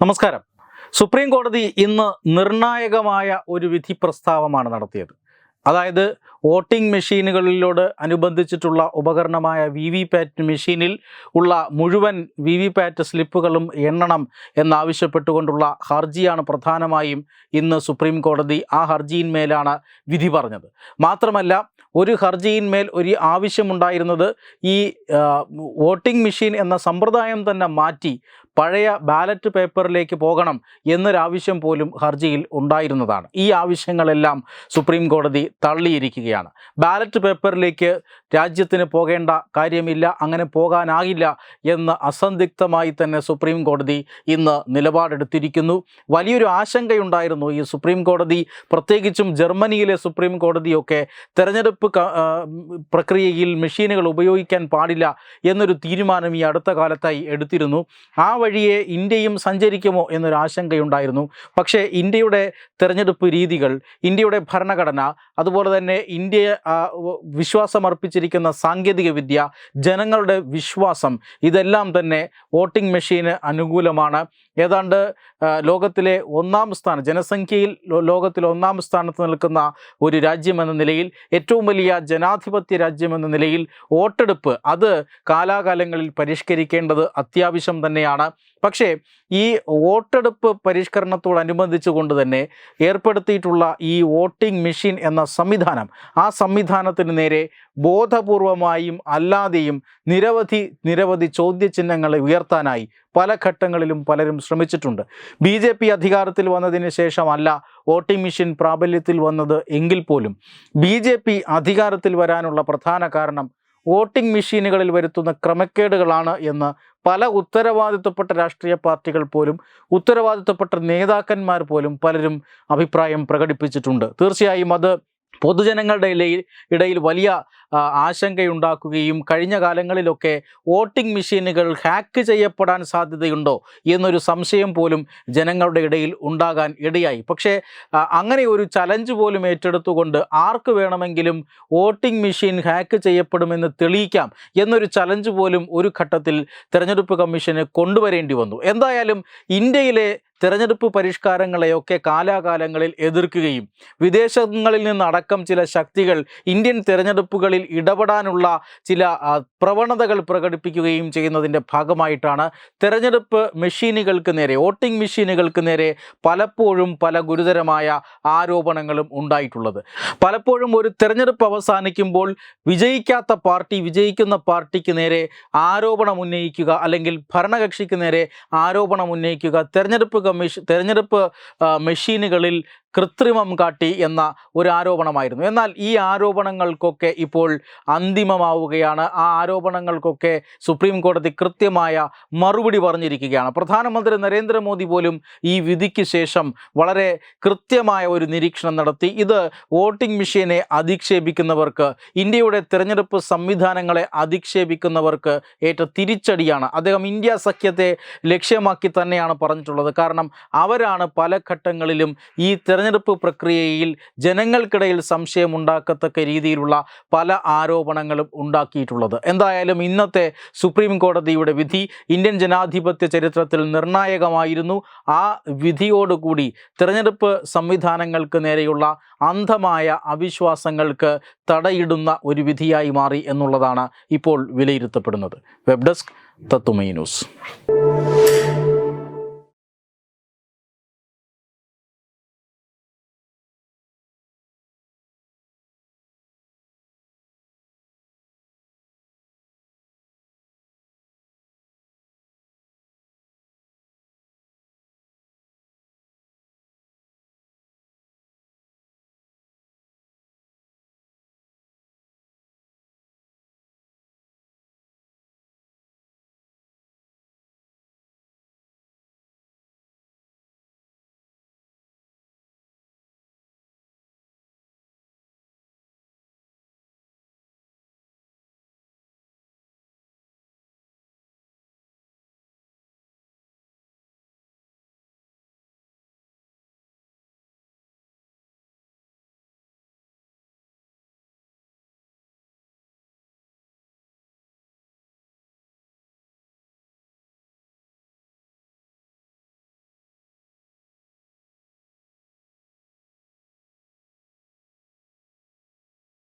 നമസ്കാരം. സുപ്രീം കോടതി ഇന്ന് നിർണായകമായ ഒരു വിധി പ്രസ്താവമാണ് നടത്തിയത്. അതായത് വോട്ടിംഗ് മെഷീനുകളിലോട് അനുബന്ധിച്ചിട്ടുള്ള ഉപകരണമായ വി വി പാറ്റ് മെഷീനിൽ ഉള്ള മുഴുവൻ വി വി പാറ്റ് സ്ലിപ്പുകളും എണ്ണണം എന്നാവശ്യപ്പെട്ടുകൊണ്ടുള്ള ഹർജിയാണ് പ്രധാനമായും ഇന്ന് സുപ്രീം കോടതി ആ ഹർജിയിന്മേലാണ് വിധി പറഞ്ഞത്. മാത്രമല്ല ഒരു ഹർജിയിന്മേൽ ഒരു ആവശ്യമുണ്ടായിരുന്നത് ഈ വോട്ടിംഗ് മെഷീൻ എന്ന സമ്പ്രദായം തന്നെ മാറ്റി പഴയ ബാലറ്റ് പേപ്പറിലേക്ക് പോകണം എന്നൊരാവശ്യം പോലും ഹർജിയിൽ ഉണ്ടായിരുന്നതാണ്. ഈ ആവശ്യങ്ങളെല്ലാം സുപ്രീം കോടതി തള്ളിയിരിക്കുകയാണ്. ബാലറ്റ് പേപ്പറിലേക്ക് രാജ്യത്തിന് പോകേണ്ട കാര്യമില്ല അങ്ങനെ പോകാനാകില്ല എന്ന് അസന്ദിഗ്ധമായി തന്നെ സുപ്രീം കോടതി ഇന്ന് നിലപാടെടുത്തിരിക്കുന്നു. വലിയൊരു ആശങ്കയുണ്ടായിരുന്നു ഈ സുപ്രീം കോടതി പ്രത്യേകിച്ചും ജർമ്മനിയിലെ സുപ്രീം കോടതിയൊക്കെ തെരഞ്ഞെടുപ്പ് പ്രക്രിയയിൽ മെഷീനുകൾ ഉപയോഗിക്കാൻ പാടില്ല എന്നൊരു തീരുമാനം ഈ അടുത്ത കാലത്തായി എടുത്തിരുന്നു. ആ വഴിയെ ഇന്ത്യയും സഞ്ചരിക്കുമോ എന്നൊരു ആശങ്കയുണ്ടായിരുന്നു. പക്ഷേ ഇന്ത്യയുടെ തിരഞ്ഞെടുപ്പ് രീതികൾ ഇന്ത്യയുടെ ഭരണഘടന അതുപോലെ തന്നെ ഇന്ത്യ വിശ്വാസമർപ്പിച്ചിരിക്കുന്ന സാങ്കേതിക വിദ്യ ജനങ്ങളുടെ വിശ്വാസം ഇതെല്ലാം തന്നെ വോട്ടിംഗ് മെഷീന് അനുകൂലമാണ്. ഏതാണ്ട് ലോകത്തിലെ ഒന്നാം സ്ഥാനം ജനസംഖ്യയിൽ ലോകത്തിലെ ഒന്നാം സ്ഥാനത്ത് നിൽക്കുന്ന ഒരു രാജ്യമെന്ന നിലയിൽ ഏറ്റവും വലിയ ജനാധിപത്യ രാജ്യമെന്ന നിലയിൽ വോട്ടെടുപ്പ് അത് കാലാകാലങ്ങളിൽ പരിഷ്കരിക്കേണ്ടത് അത്യാവശ്യം തന്നെയാണ്. പക്ഷേ ഈ വോട്ടെടുപ്പ് പരിഷ്കരണത്തോടനുബന്ധിച്ച് കൊണ്ട് തന്നെ ഏർപ്പെടുത്തിയിട്ടുള്ള ഈ വോട്ടിംഗ് മെഷീൻ എന്ന സംവിധാനം ആ സംവിധാനത്തിന് നേരെ ബോധപൂർവമായും അല്ലാതെയും നിരവധി നിരവധി ചോദ്യചിഹ്നങ്ങളെ ഉയർത്താനായി പല ഘട്ടങ്ങളിലും പലരും ശ്രമിച്ചിട്ടുണ്ട്. ബി ജെ പി അധികാരത്തിൽ വന്നതിന് ശേഷമല്ല വോട്ടിംഗ് മെഷീൻ പ്രാബല്യത്തിൽ വന്നത് എങ്കിൽ പോലും ബി ജെ പി അധികാരത്തിൽ വരാനുള്ള പ്രധാന കാരണം വോട്ടിംഗ് മെഷീനുകളിൽ വരുത്തുന്ന ക്രമക്കേടുകളാണ് എന്ന് പല ഉത്തരവാദിത്വപ്പെട്ട രാഷ്ട്രീയ പാർട്ടികൾ പോലും ഉത്തരവാദിത്വപ്പെട്ട നേതാക്കന്മാർ പോലും പലരും അഭിപ്രായം പ്രകടിപ്പിച്ചിട്ടുണ്ട്. തീർച്ചയായും അത് പൊതുജനങ്ങളുടെ ഇടയിൽ വലിയ ആശങ്കയുണ്ടാക്കുകയും കഴിഞ്ഞ കാലങ്ങളിലൊക്കെ വോട്ടിംഗ് മെഷീനുകൾ ഹാക്ക് ചെയ്യപ്പെടാൻ സാധ്യതയുണ്ടോ എന്നൊരു സംശയം പോലും ജനങ്ങളുടെ ഇടയിൽ ഉണ്ടാകാൻ ഇടയായി. പക്ഷേ അങ്ങനെ ഒരു ചലഞ്ച് പോലും ഏറ്റെടുത്തുകൊണ്ട് ആർക്ക് വേണമെങ്കിലും വോട്ടിംഗ് മെഷീൻ ഹാക്ക് ചെയ്യപ്പെടുമെന്ന് തെളിയിക്കാം എന്നൊരു ചലഞ്ച് പോലും ഒരു ഘട്ടത്തിൽ തെരഞ്ഞെടുപ്പ് കമ്മീഷന് കൊണ്ടുവരേണ്ടി വന്നു. എന്തായാലും ഇന്ത്യയിലെ തെരഞ്ഞെടുപ്പ് പരിഷ്കാരങ്ങളെയൊക്കെ കാലാകാലങ്ങളിൽ എതിർക്കുകയും വിദേശങ്ങളിൽ നിന്നടക്കം ചില ശക്തികൾ ഇന്ത്യൻ തെരഞ്ഞെടുപ്പുകളിൽ ഇടപെടാനുള്ള ചില പ്രവണതകൾ പ്രകടിപ്പിക്കുകയും ചെയ്യുന്നതിന്റെ ഭാഗമായിട്ടാണ് തെരഞ്ഞെടുപ്പ് മെഷീനുകൾക്ക് നേരെ വോട്ടിംഗ് മെഷീനുകൾക്ക് നേരെ പലപ്പോഴും പല ഗുരുതരമായ ആരോപണങ്ങളും ഉണ്ടായിട്ടുള്ളത്. പലപ്പോഴും ഒരു തെരഞ്ഞെടുപ്പ് അവസാനിക്കുമ്പോൾ വിജയിക്കാത്ത പാർട്ടി വിജയിക്കുന്ന പാർട്ടിക്ക് നേരെ ആരോപണം ഉന്നയിക്കുക അല്ലെങ്കിൽ ഭരണകക്ഷിക്ക് നേരെ ആരോപണം ഉന്നയിക്കുക തെരഞ്ഞെടുപ്പ് കമ്മീഷൻ തെരഞ്ഞെടുപ്പ് മെഷീനുകളിൽ കൃത്രിമം കാട്ടി എന്ന ഒരു ആരോപണമായിരുന്നു. എന്നാൽ ഈ ആരോപണങ്ങൾക്കൊക്കെ ഇപ്പോൾ അന്തിമമാവുകയാണ്. ആ ആരോപണങ്ങൾക്കൊക്കെ സുപ്രീം കോടതി കൃത്യമായ മറുപടി പറഞ്ഞിരിക്കുകയാണ്. പ്രധാനമന്ത്രി നരേന്ദ്രമോദി പോലും ഈ വിധിക്ക് ശേഷം വളരെ കൃത്യമായ ഒരു നിരീക്ഷണം നടത്തി. ഇത് വോട്ടിംഗ് മെഷീനെ അധിക്ഷേപിക്കുന്നവർക്ക് ഇന്ത്യയുടെ തിരഞ്ഞെടുപ്പ് സംവിധാനങ്ങളെ അധിക്ഷേപിക്കുന്നവർക്ക് ഏറ്റ തിരിച്ചടിയാണ്. അദ്ദേഹം ഇന്ത്യ സഖ്യത്തെ ലക്ഷ്യമാക്കി തന്നെയാണ് പറഞ്ഞിട്ടുള്ളത്. കാരണം അവരാണ് പല ഘട്ടങ്ങളിലും ഈ തെരഞ്ഞെടുപ്പ് പ്രക്രിയയിൽ ജനങ്ങൾക്കിടയിൽ സംശയം ഉണ്ടാക്കത്തക്ക രീതിയിലുള്ള പല ആരോപണങ്ങളും ഉണ്ടാക്കിയിട്ടുള്ളത്. എന്തായാലും ഇന്നത്തെ സുപ്രീം കോടതിയുടെ വിധി ഇന്ത്യൻ ജനാധിപത്യ ചരിത്രത്തിൽ നിർണായകമായിരുന്നു. ആ വിധിയോടുകൂടി തിരഞ്ഞെടുപ്പ് സംവിധാനങ്ങൾക്ക് നേരെയുള്ള അന്ധമായ അവിശ്വാസങ്ങൾക്ക് തടയിടുന്ന ഒരു വിധിയായി മാറി എന്നുള്ളതാണ് ഇപ്പോൾ വിലയിരുത്തപ്പെടുന്നത്. വെബ് ഡെസ്ക് തത്തുമൈ ന്യൂസ്.